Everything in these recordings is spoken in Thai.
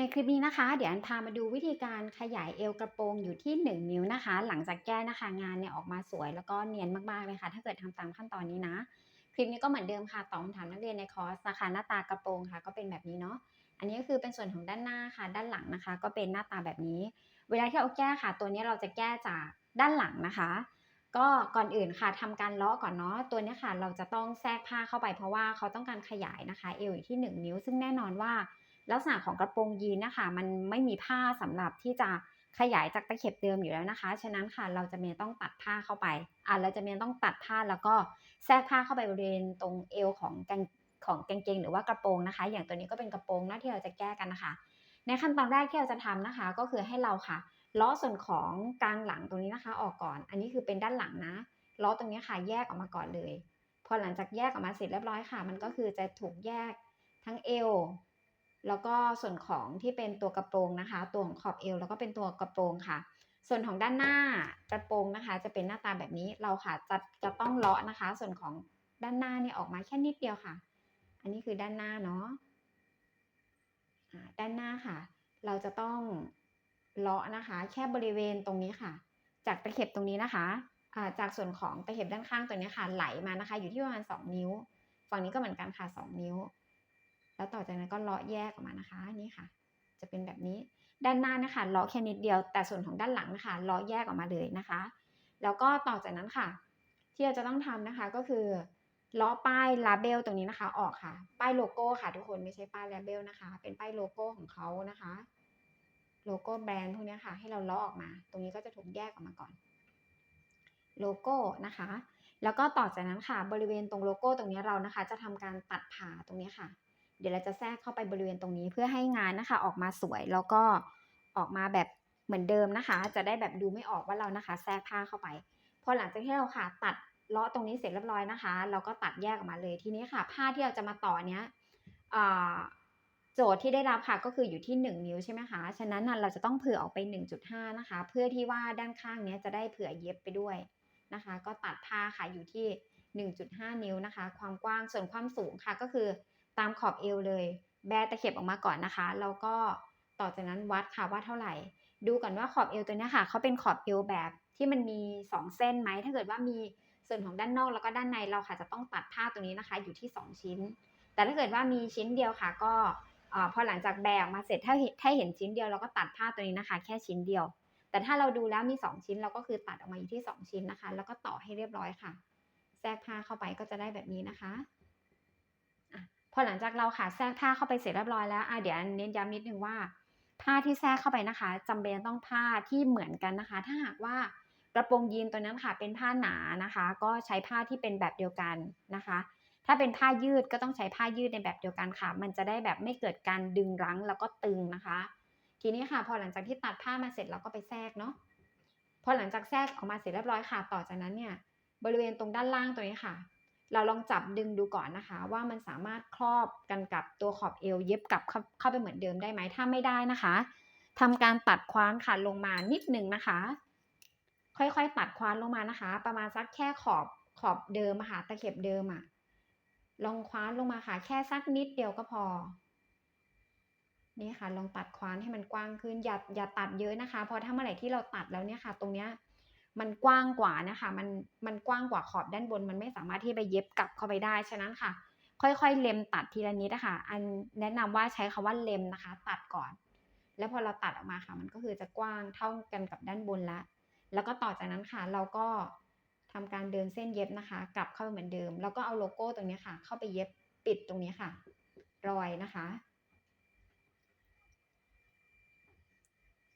ในคลิปนี้นะคะ เดี๋ยวอันพามาดูวิธีการขยายเอวกระโปรงอยู่ที่ 1 นิ้วนะคะ หลังจากแก้นะคะงานเนี่ยออกมาสวยแล้วก็เนียนมากๆเลยค่ะ ถ้าเกิดทำตามขั้นตอนนี้นะ คลิปนี้ก็เหมือนเดิมค่ะตอบคำถามนักเรียนในคอร์สนะคะหน้าตากระโปรงค่ะ ก็เป็นแบบนี้เนาะอันนี้ก็คือเป็นส่วนของด้านหน้าค่ะ ด้านหลังนะคะ ก็เป็นหน้าตาแบบนี้ เวลาที่เราแก้ค่ะ ตัวนี้เราจะแก้จากด้านหลังนะคะ ก็ก่อนอื่นค่ะทำการเลาะก่อนเนาะตัวนี้ค่ะ เราจะต้องแทรกผ้าเข้าไปเพราะว่าเขาต้องการขยายนะคะ เอวอยู่ที่ 1 นิ้ว ซึ่งแน่นอนว่า ลักษณะของกระโปรงยีนนะคะ มันไม่มีผ้าสำหรับที่จะขยายจากตะเข็บเดิมอยู่แล้วนะคะ ฉะนั้นค่ะเราจะมีต้องตัดผ้าเข้าไปอะเราจะมีต้องตัดผ้าแล้วก็แทรกผ้าเข้าไปบริเวณตรงเอวของกางของกางเกงหรือว่ากระโปรงนะคะ อย่างตัวนี้ก็เป็นกระโปรงนะที่เราจะแก้กันนะคะ ในขั้นตอนแรกที่เราจะทำนะคะ ก็คือให้เราค่ะล้อส่วนของกลางหลังตรงนี้นะคะ ออกก่อน อันนี้คือเป็นด้านหลังนะล้อตรงนี้ค่ะแยกออกมาก่อนเลย พอหลังจากแยกออกมาเสร็จเรียบร้อยค่ะ มันก็คือจะถูกแยกทั้งเอว แล้วก็ส่วนของที่เป็นตัวกระโปรงนะคะ ตัวของขอบเอวแล้วก็เป็นตัวกระโปรงค่ะ ส่วนของด้านหน้ากระโปรงนะคะ จะเป็นหน้าตาแบบนี้เราค่ะจะจะต้องเลาะนะคะ ส่วนของด้านหน้าเนี่ยออกมาแค่นิดเดียวค่ะ อันนี้คือด้านหน้าเนาะด้านหน้าค่ะ เราจะต้องเลาะนะคะ แค่บริเวณตรงนี้ค่ะ จากตะเข็บตรงนี้นะคะจากส่วนของตะเข็บด้านข้างตัวนี้ค่ะ ไหลมานะคะ อยู่ที่ประมาณ2นิ้ว ฝั่งนี้ก็เหมือนกันค่ะ 2 นิ้ว แล้วต่อจากนั้นก็เลาะแยกออกมานะคะนี่ค่ะ จะเป็นแบบนี้ด้านหน้านะคะเลาะแค่นิดเดียว แต่ส่วนของด้านหลังนะคะเลาะแยกออกมาเลยนะคะ แล้วก็ต่อจากนั้นค่ะ ที่เราจะต้องทำนะคะก็คือเลาะป้ายลาเบลตรงนี้นะคะ ออกค่ะ ป้ายโลโก้ค่ะทุกคนไม่ใช่ป้ายลาเบลนะคะ เป็นป้ายโลโก้ของเขานะคะ โลโก้แบรนด์พวกนี้ค่ะ ให้เราเลาะออกมา ตรงนี้ก็จะถูกแยกออกมาก่อน โลโก้นะคะ แล้วก็ต่อจากนั้นค่ะ บริเวณตรงโลโก้ตรงนี้เรานะคะ จะทำการตัดผ่าตรงนี้ค่ะ เดี๋ยวเราจะแทรกเข้าไปบริเวณตรงนี้เพื่อให้งานนะคะ ออกมาสวยแล้วก็ออกมาแบบเหมือนเดิมนะคะ จะได้แบบดูไม่ออกว่าเรานะคะ แทรกผ้าเข้าไปพอหลังจากที่เราค่ะตัดเลาะตรงนี้เสร็จเรียบร้อยนะคะ เราก็ตัดแยกออกมาเลยทีนี้ค่ะ ผ้าที่เราจะมาต่อเนี้ยโจทย์ที่ได้รับค่ะก็คืออยู่ที่ 1 นิ้วใช่ไหมคะฉะนั้นเราจะต้องเผื่อออกไป 1.5 นะคะ เพื่อที่ว่าด้านข้างเนี้ยจะได้เผื่อเย็บไปด้วยนะคะ ก็ตัดผ้าค่ะอยู่ที่ 1.5 นิ้วนะคะ ความกว้างส่วนความสูงค่ะก็คือ ตามขอบเอวเลย แบตะเข็บออกมาก่อนนะคะ แล้วก็ต่อจากนั้นวัดค่ะว่าเท่าไหร่ ดูก่อนว่าขอบเอวตัวนี้ค่ะเขาเป็นขอบเอวแบบที่มันมี 2 เส้นไหม ถ้าเกิดว่ามีส่วนของด้านนอกแล้วก็ด้านในเราค่ะจะต้องตัดผ้าตรงนี้นะคะ อยู่ที่ 2 ชิ้น แต่ถ้าเกิดว่ามีชิ้นเดียวค่ะก็พอหลังจากแบกมาเสร็จถ้าถ้าเห็นชิ้นเดียวเราก็ตัดผ้าตัวนี้นะคะ แค่ชิ้นเดียว แต่ถ้าเราดูแล้วมี 2 ชิ้นเราก็คือตัดออกมาอยู่ที่ 2 ชิ้นนะคะ แล้วก็ต่อให้เรียบร้อยค่ะ แทรกผ้าเข้าไปก็จะได้แบบนี้นะคะ อหลังจากเราค่ะแทรกผ้าเข้าไปเสร็จเรียบร้อยแล้วอะเดี๋ยวเน้นย้ำนิดนึงว่า ผ้าที่แทรกเข้าไปนะคะจำเป็นต้องผ้าที่เหมือนกันนะคะ ถ้าหากว่ากระโปรงยีนตัวนั้นค่ะ เป็นผ้าหนานะคะ ก็ใช้ผ้าที่เป็นแบบเดียวกันนะคะ ถ้าเป็นผ้ายืดก็ต้องใช้ผ้ายืดในแบบเดียวกันค่ะ มันจะได้แบบไม่เกิดการดึงรั้งแล้วก็ตึงนะคะ ทีนี้ค่ะพอหลังจากที่ตัดผ้ามาเสร็จเราก็ไปแทรกเนาะพอหลังจากแทรกออกมาเสร็จเรียบร้อยค่ะ ต่อจากนั้นเนี่ยบริเวณตรงด้านล่างตัวนี้ค่ะ เราลองจับดึงดูก่อนนะคะ ว่ามันสามารถครอบกันกับตัวขอบเอวเย็บกลับเข้าไปเหมือนเดิมได้ไหมถ้าไม่ได้นะคะทำการตัดคว้านค่ะลงมานิดหนึ่งนะคะ ค่อยๆตัดคว้านลงมานะคะ ประมาณสักแค่ขอบขอบเดิมค่ะตะเข็บเดิมอะลองคว้านลงมาค่ะ แค่สักนิดเดียวก็พอ นี่ค่ะ ลองตัดคว้านให้มันกว้างขึ้นอย่าอย่าตัดเยอะนะคะ เพราะถ้าเมื่อไหร่ที่เราตัดแล้วเนี่ยค่ะ ตรงเนี้ย มันกว้างกว่านะคะ มันมันกว้างกว่าขอบด้านบน มันไม่สามารถที่ไปเย็บกลับเข้าไปได้ฉะนั้นค่ะ ค่อยๆเล็มตัดทีละนิดนะคะอันแนะนำว่าใช้คำว่าเล็มนะคะ ตัดก่อน แล้วพอเราตัดออกมาค่ะ มันก็คือจะกว้างเท่ากันกับด้านบนแล้วแล้วก็ต่อจากนั้นค่ะ เราก็ทำการเดินเส้นเย็บนะคะ กลับเข้าไปเหมือนเดิม แล้วก็เอาโลโก้ตรงนี้ค่ะ เข้าไปเย็บปิดตรงนี้ค่ะ รอยนะคะ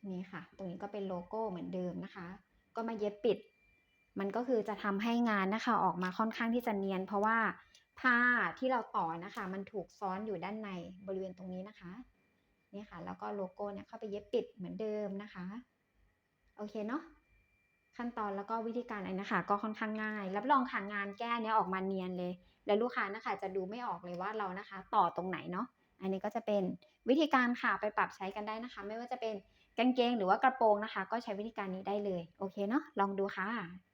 นี่ค่ะ ตรงนี้ก็เป็นโลโก้เหมือนเดิมนะคะ ก็มาเย็บปิด มันก็คือจะทำให้งานนะคะออกมาค่อนข้างที่จะเนียน เพราะว่าผ้าที่เราต่อนะคะ มันถูกซ้อนอยู่ด้านในบริเวณตรงนี้นะคะนี่ค่ะ แล้วก็โลโก้เนี่ยเข้าไปเย็บปิดเหมือนเดิมนะคะ โอเคเนาะขั้นตอนแล้วก็วิธีการอันนะคะ ก็ค่อนข้างง่าย รับรองค่ะงานแก้เนี้ยออกมาเนียนเลย แล้วลูกค้านะคะ จะดูไม่ออกเลยว่าเรานะคะ ต่อตรงไหนเนาะ อันนี้ก็จะเป็นวิธีการค่ะไปปรับใช้กันได้นะคะ ไม่ว่าจะเป็นกางเกงหรือว่ากระโปรงนะคะ ก็ใช้วิธีการนี้ได้เลย โอเคเนาะลองดูค่ะ